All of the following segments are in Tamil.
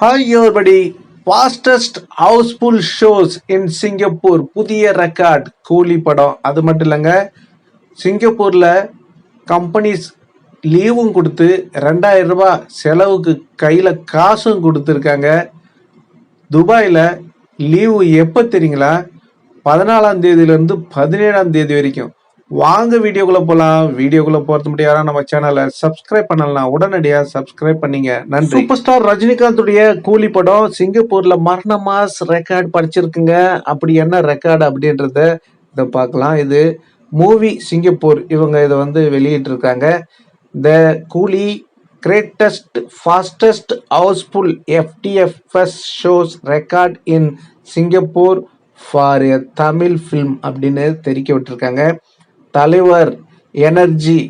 Hi யோர்படி fastest housefull shows in Singapore புதிய ரெக்கார்ட் கூலி படம். அது மட்டும் இல்லைங்க. சிங்கப்பூரில் கம்பெனிஸ் லீவும் கொடுத்து ரெண்டாயிரம் ரூபா செலவுக்கு கையில் காசும் கொடுத்துருக்காங்க. துபாயில் லீவு எப்போ தெரியுங்களா? பதினாலாம் தேதியிலேருந்து பதினேழாம் தேதி வரைக்கும். வாங்க வீடியோக்குள்ளே போகலாம் வீடியோக்குள்ளே போகிறது முடியாதா நம்ம சேனலை சப்ஸ்கிரைப் பண்ணலாம் உடனடியாக சப்ஸ்கிரைப் பண்ணீங்க. நன்றி. சூப்பர் ஸ்டார் ரஜினிகாந்துடைய கூலி படம் சிங்கப்பூரில் மரண மாஸ் ரெக்கார்டு படிச்சிருக்குங்க அப்படி என்ன ரெக்கார்டு அப்படின்றத இதை பார்க்கலாம். இது மூவி சிங்கப்பூர். இவங்க இதை வந்து வெளியிட்டிருக்காங்க. The Coolie greatest fastest housefull FDFS shows record in Singapore for a Tamil film அப்படின்னு தெரிவிக்க விட்டுருக்காங்க. தலைவர் energy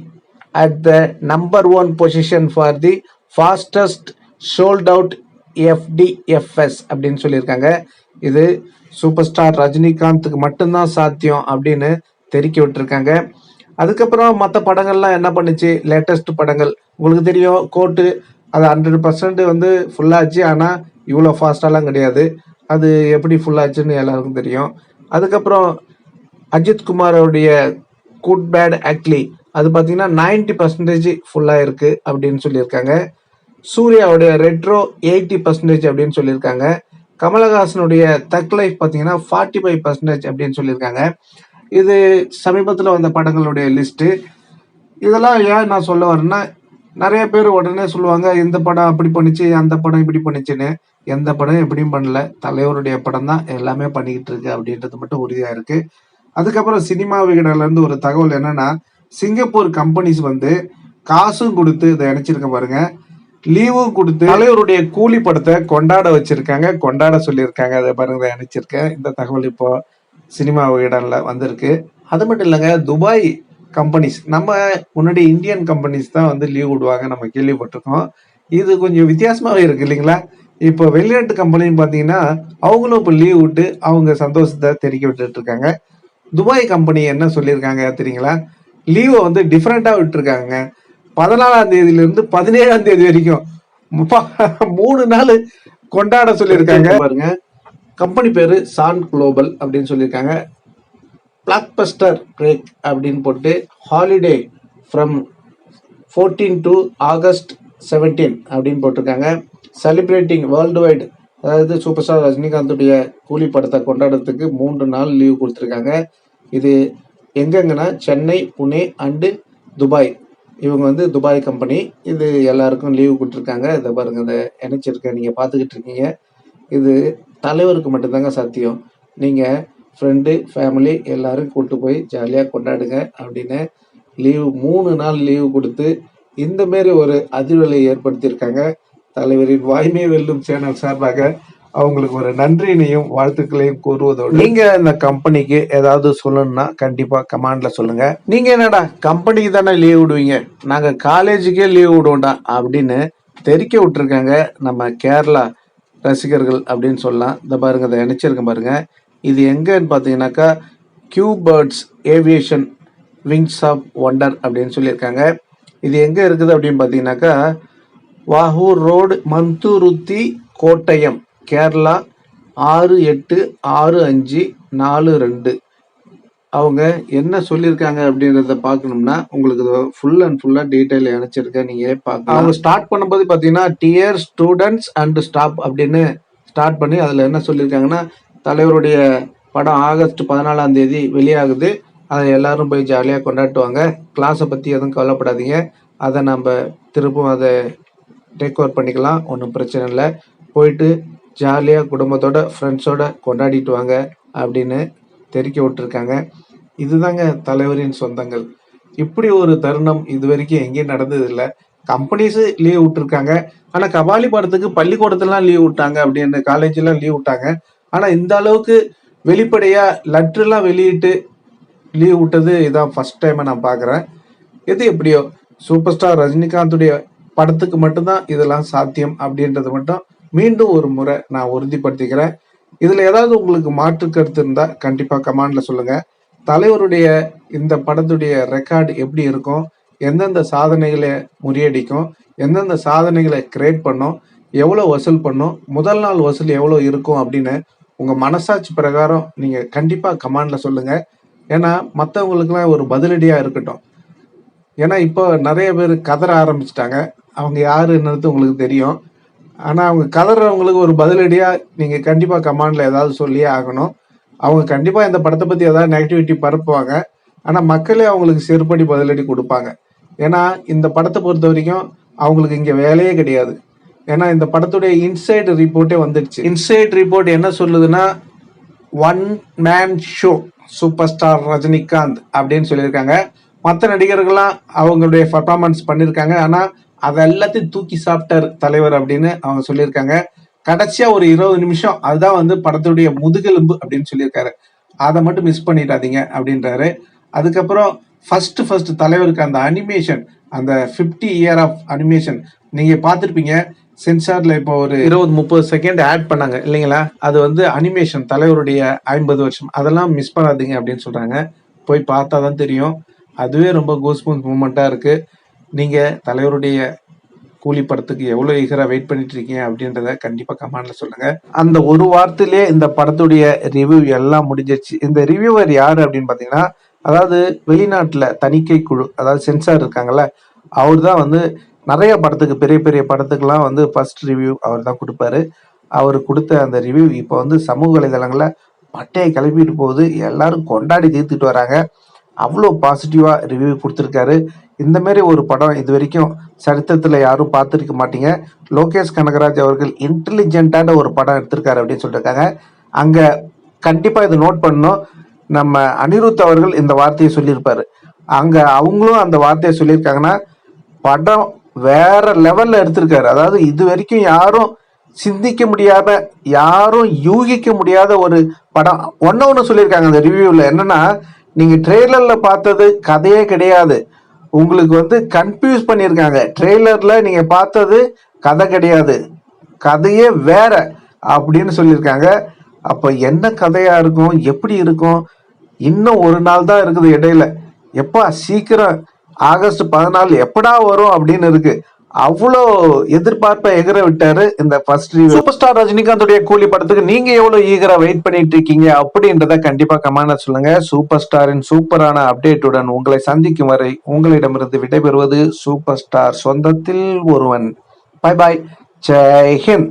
at the number one position for the fastest sold out FDFS அப்படின்னு சொல்லியிருக்காங்க. இது சூப்பர் ஸ்டார் ரஜினிகாந்துக்கு மட்டும்தான் சாத்தியம் அப்படின்னு தெரிக்க விட்டுருக்காங்க. அதுக்கப்புறம் மற்ற படங்கள்லாம் என்ன பண்ணுச்சு? லேட்டஸ்ட் படங்கள். உங்களுக்கு தெரியும் கோட்டு அது ஹண்ட்ரட் பர்சன்ட் வந்து ஃபுல்லாச்சு ஆனால் இவ்வளோ ஃபாஸ்டாலாம் கிடையாது. அது எப்படி ஃபுல்லாச்சுன்னு எல்லாருக்கும் தெரியும். அதுக்கப்புறம் அஜித் குமாரோடைய குட் பேட் ஆக்ட்லி அது பார்த்தீங்கன்னா நைன்டி பர்சன்டேஜ் ஃபுல்லாக இருக்குது அப்படின்னு சொல்லியிருக்காங்க. சூர்யாவுடைய ரெட்ரோ எயிட்டி பர்சன்டேஜ் அப்படின்னு சொல்லியிருக்காங்க. கமலஹாசனுடைய தக் லைஃப் பார்த்தீங்கன்னா ஃபார்ட்டி ஃபைவ் பர்சன்டேஜ் அப்படின்னு சொல்லியிருக்காங்க. இது சமீபத்தில் வந்த படங்களுடைய லிஸ்ட்டு இதெல்லாம் ஏன் நான் சொல்ல வரேன்னா நிறைய பேர் உடனே சொல்லுவாங்க இந்த படம் அப்படி பண்ணுச்சு அந்த படம் இப்படி பண்ணுச்சுன்னு. எந்த படம் எப்படியும் பண்ணல. தலைவருடைய படம் தான் எல்லாமே பண்ணிக்கிட்டு இருக்கு அப்படின்றது மட்டும் உறுதியாக இருக்குது அதுக்கப்புறம் சினிமா விகடன்ல இருந்து ஒரு தகவல் என்னன்னா சிங்கப்பூர் கம்பெனிஸ் வந்து காசும் கொடுத்து இதை இணைச்சிருக்க பாருங்க. லீவும் கொடுத்து தலைவருடைய கூலி படத்தை கொண்டாட வச்சிருக்காங்க. கொண்டாட சொல்லியிருக்காங்க. அதை பாருங்க இணைச்சிருக்கேன். இந்த தகவல் இப்போ சினிமா விகடன்ல வந்திருக்கு. அது மட்டும் இல்லைங்க துபாய் கம்பெனிஸ் நம்ம முன்னாடி இந்தியன் கம்பெனிஸ் தான் வந்து லீவ் விடுவாங்க. நம்ம கேள்விப்பட்டிருக்கோம். இது கொஞ்சம் வித்தியாசமாகவே இருக்கு இல்லைங்களா? இப்போ வெளிநாட்டு கம்பெனின்னு பார்த்தீங்கன்னா அவங்களும் இப்போ லீவ் விட்டு அவங்க சந்தோஷத்தை தெரிவிக்க விட்டுட்டு இருக்காங்க. துபாய் கம்பெனி என்ன சொல்லியிருக்காங்க தெரியுங்களா? லீவை வந்து டிஃப்ரெண்ட்டாக விட்டுருக்காங்க. பதினாலாம் தேதியிலிருந்து பதினேழாம் தேதி வரைக்கும் முப்ப- மூணு நாள் கொண்டாட சொல்லியிருக்காங்க. பாருங்க. கம்பெனி பேர் சான் குளோபல் அப்படின்னு சொல்லியிருக்காங்க. பிளாக்பஸ்டர் பிரேக் அப்படின்னு போட்டு holiday from fourteen to August seventeen அப்படின்னு போட்டிருக்காங்க. செலிப்ரேட்டிங் வேர்ல்டு வைடு அதாவது சூப்பர் ஸ்டார் ரஜினிகாந்துடைய கூலி படத்தை கொண்டாடுறதுக்கு மூன்று நாள் லீவு கொடுத்துருக்காங்க. இது எங்கெங்கன்னா சென்னை புனே அண்டு துபாய். இவங்க வந்து துபாய் கம்பெனி இது எல்லாருக்கும் லீவு கொடுத்துருக்காங்க. இதை பாருங்க இதை இணைச்சிருக்கேன் நீங்கள் பார்த்துக்கிட்டு இருக்கீங்க. இது தலைவருக்கு மட்டும்தாங்க சத்தியம். நீங்கள் ஃப்ரெண்டு ஃபேமிலி எல்லாரும் கூட்டு போய் ஜாலியாக கொண்டாடுங்க அப்படின்னு லீவு மூணு நாள் லீவு கொடுத்து இந்த மாரி ஒரு அதிர்வலை ஏற்படுத்தியிருக்காங்க. தலைவரின் வாய்மை வெல்லும் சேனல் சார்பாக அவங்களுக்கு ஒரு நன்றியினையும் வாழ்த்துக்களையும் கூறுவதோடு நீங்க இந்த கம்பெனிக்கு ஏதாவது சொல்லணும்னா கண்டிப்பா கமாண்ட்ல சொல்லுங்க. நீங்க என்னடா கம்பெனிக்கு தானே லீவ் விடுவீங்க? நாங்க காலேஜுக்கே லீவ் விடுவோம்டா அப்படின்னு தெரிக்க விட்டுருக்காங்க நம்ம கேரளா ரசிகர்கள் அப்படின்னு சொல்லலாம். இந்த பாருங்க இதை இணைச்சிருக்கேன் பாருங்க. இது எங்கன்னு பார்த்தீங்கன்னாக்கா Q birds aviation wings of wonder அப்படின்னு சொல்லியிருக்காங்க. இது எங்கே இருக்குது அப்படின்னு பார்த்தீங்கன்னாக்கா வாகூர் ரோடு மந்தூருத்தி கோட்டயம் கேரளா ஆறு எட்டு ஆறு அஞ்சு நாலு ரெண்டு. அவங்க என்ன சொல்லியிருக்காங்க அப்படின்றத பார்க்கணும்னா உங்களுக்கு ஃபுல் அண்ட் ஃபுல்லாக டீட்டெயில் இணைச்சிருக்கேன் நீங்கள் பார்க்கலாம். அவங்க ஸ்டார்ட் பண்ணும்போது பார்த்தீங்கன்னா டியர் ஸ்டூடெண்ட்ஸ் அண்ட் ஸ்டாப் அப்படின்னு ஸ்டார்ட் பண்ணி அதில் என்ன சொல்லியிருக்காங்கன்னா தலைவருடைய படம் ஆகஸ்ட் பதினாலாம் தேதி வெளியாகுது. அதை எல்லாரும் போய் ஜாலியாக கொண்டாட்டுவாங்க கிளாஸை பற்றி எதுவும் கவலைப்படாதீங்க. அதை நம்ம திருப்பும். அதை டேக் ஓவர் பண்ணிக்கலாம் ஒன்றும் பிரச்சனை இல்லை. போயிட்டு ஜாலியாக குடும்பத்தோட ஃப்ரெண்ட்ஸோட கொண்டாடிட்டு வாங்க அப்படின்னு தெரிக்க விட்டுருக்காங்க. இதுதாங்க தலைவரின் சொந்தங்கள். இப்படி ஒரு தருணம் இது வரைக்கும் எங்கேயும் நடந்ததில்லை. கம்பெனிஸு லீவ் விட்டுருக்காங்க. ஆனால் கபாலி படத்துக்கு பள்ளிக்கூடத்துலாம் லீவ் விட்டாங்க அப்படின்னு காலேஜெலாம் லீவ் விட்டாங்க. ஆனால் இந்த அளவுக்கு வெளிப்படையாக லெட்டர்லாம் வெளியிட்டு லீவ் விட்டது இதான் ஃபஸ்ட் டைமாக நான் பார்க்குறேன். எது எப்படியோ சூப்பர் ஸ்டார் ரஜினிகாந்துடைய படத்துக்கு மட்டும்தான் இதெல்லாம் சாத்தியம் அப்படின்றது மட்டும் மீண்டும் ஒரு முறை நான் உறுதிப்படுத்திக்கிறேன். இதுல ஏதாவது உங்களுக்கு மாற்று கருத்து இருந்தா கண்டிப்பா கமெண்ட்ல சொல்லுங்க. தலைவருடைய இந்த படத்துடைய ரெக்கார்டு எப்படி இருக்கும்? எந்தெந்த சாதனைகளை முறியடிக்கும்? எந்தெந்த சாதனைகளை கிரியேட் பண்ணும்? எவ்வளோ வசூல் பண்ணும்? முதல் நாள் வசூல் எவ்வளோ இருக்கும் அப்படின்னு உங்கள் மனசாட்சி பிரகாரம் நீங்கள் கண்டிப்பாக கமாண்டில் சொல்லுங்கள் ஏன்னா மற்றவங்களுக்குலாம் ஒரு பதிலடியாக இருக்கட்டும். ஏன்னா இப்போ நிறைய பேர் கதற ஆரம்பிச்சிட்டாங்க. அவங்க யாருன்றது உங்களுக்கு தெரியும். ஆனால் அவங்க கதறவங்களுக்கு ஒரு பதிலடியாக நீங்கள் கண்டிப்பாக கமாண்டில் ஏதாவது சொல்லியே ஆகணும். அவங்க கண்டிப்பாக இந்த படத்தை பற்றி ஏதாவது நெகட்டிவிட்டி பரப்புவாங்க. ஆனால் மக்களே அவங்களுக்கு செருப்படி பதிலடி கொடுப்பாங்க. ஏன்னா இந்த படத்தை பொறுத்த வரைக்கும் அவங்களுக்கு இங்கே வேலையே கிடையாது. ஏன்னா இந்த படத்துடைய இன்சைட் ரிப்போர்ட்டே வந்துடுச்சு. இன்சைட் ரிப்போர்ட் என்ன சொல்லுதுன்னா one man show super star Rajinikanth அப்படின்னு சொல்லியிருக்காங்க. மற்ற நடிகர்கள்லாம் அவங்களுடைய பர்ஃபார்மன்ஸ் பண்ணியிருக்காங்க. ஆனால் அதை எல்லாத்தையும் தூக்கி சாப்பிட்டார் தலைவர் அப்படின்னு அவங்க சொல்லியிருக்காங்க. கடைசியா ஒரு இருபது நிமிஷம் அதுதான் வந்து படத்துடைய முதுகெலும்பு அப்படின்னு சொல்லியிருக்காரு. அதை மட்டும் மிஸ் பண்ணிடாதீங்க அப்படின்றாரு. அதுக்கப்புறம் ஃபர்ஸ்ட் ஃபர்ஸ்ட் தலைவருக்கு அந்த அனிமேஷன் அந்த 50 இயர் ஆஃப் அனிமேஷன் நீங்க பார்த்துருப்பீங்க. சென்சார்ல இப்போ ஒரு இருபது முப்பது செகண்ட் ஆட் பண்ணாங்க இல்லைங்களா? அது வந்து அனிமேஷன் தலைவருடைய ஐம்பது வருஷம். அதெல்லாம் மிஸ் பண்ணாதீங்க அப்படின்னு சொல்றாங்க. போய் பார்த்தா தான் தெரியும். அதுவே ரொம்ப கூஸ்பூன்ஸ் மூமெண்ட்டாக இருக்குது நீங்கள் தலைவருடைய கூலி படத்துக்கு எவ்வளோ ஈகராக வெயிட் பண்ணிட்டு இருக்கீங்க அப்படின்றத கண்டிப்பாக கமெண்ட்ல சொல்லுங்க. அந்த ஒரு வாரத்திலே இந்த படத்துடைய ரிவ்யூ எல்லாம் முடிஞ்சிருச்சு. இந்த ரிவ்யூவர் யார் அப்படின்னு பார்த்தீங்கன்னா அதாவது வெளிநாட்டில் தணிக்கை குழு அதாவது சென்சார் இருக்காங்கல்ல அவர் தான் வந்து நிறைய படத்துக்கு பெரிய பெரிய படத்துக்குலாம் வந்து ஃபர்ஸ்ட் ரிவ்யூ அவர் தான் கொடுப்பாரு. அவர் கொடுத்த அந்த ரிவ்யூ இப்போ வந்து சமூக வலைதளங்களில் பட்டையை கிளப்பிட்டு போகுது. எல்லாரும் கொண்டாடி தீர்த்துட்டு வராங்க. அவ்வளோ பாசிட்டிவாக ரிவ்யூ கொடுத்துருக்காரு. இந்த மாதிரி ஒரு படம் இது வரைக்கும் சரித்திரத்தில் யாரும் பார்த்துருக்க மாட்டீங்க. லோகேஷ் கனகராஜ் அவர்கள் இன்டெலிஜென்ட்டான ஒரு படம் எடுத்திருக்காரு அப்படின்னு சொல்லியிருக்காங்க அங்கே கண்டிப்பாக இதை நோட் பண்ணணும். நம்ம அனிருத் அவர்கள் இந்த வார்த்தையை சொல்லியிருப்பார். அங்கே அவங்களும் அந்த வார்த்தையை சொல்லியிருக்காங்கன்னா படம் வேற லெவலில் எடுத்திருக்காரு. அதாவது இது வரைக்கும் யாரும் சிந்திக்க முடியாத யாரும் யூகிக்க முடியாத ஒரு படம். ஒன்று ஒன்று சொல்லியிருக்காங்க அந்த ரிவ்யூவில் என்னென்னா நீங்க ட்ரெய்லர்ல பார்த்தது கதையே கிடையாது. உங்களுக்கு வந்து கன்ஃபியூஸ் பண்ணியிருக்காங்க. ட்ரெய்லர்ல நீங்க பார்த்தது கதை கிடையாது. கதையே வேற அப்படின்னு சொல்லியிருக்காங்க. அப்ப என்ன கதையா இருக்கும்? எப்படி இருக்கும்? இன்னும் ஒரு நாள் தான் இருக்குது இடையில. எப்பா சீக்கிரம் ஆகஸ்ட் பதினாலு எப்படா வரும் அப்படின்னு இருக்கு. அவ்வளோ எதிர்பார்ப்பை எகிற விட்டாரு இந்த ஃபர்ஸ்ட் சூப்பர் ஸ்டார் ரஜினிகாந்துடைய கூலி படத்துக்கு நீங்க எவ்வளவு ஈகரா வெயிட் பண்ணிட்டு இருக்கீங்க அப்படின்றத கண்டிப்பா கமெண்ட்ல சொல்லுங்க. சூப்பர் ஸ்டாரின் சூப்பரான அப்டேட்டுடன் உங்களை சந்திக்கும் வரை உங்களிடமிருந்து விடைபெறுவது சூப்பர் ஸ்டார் சொந்தத்தில் ஒருவன். பை பாய் ஜெய் ஹிந்த்.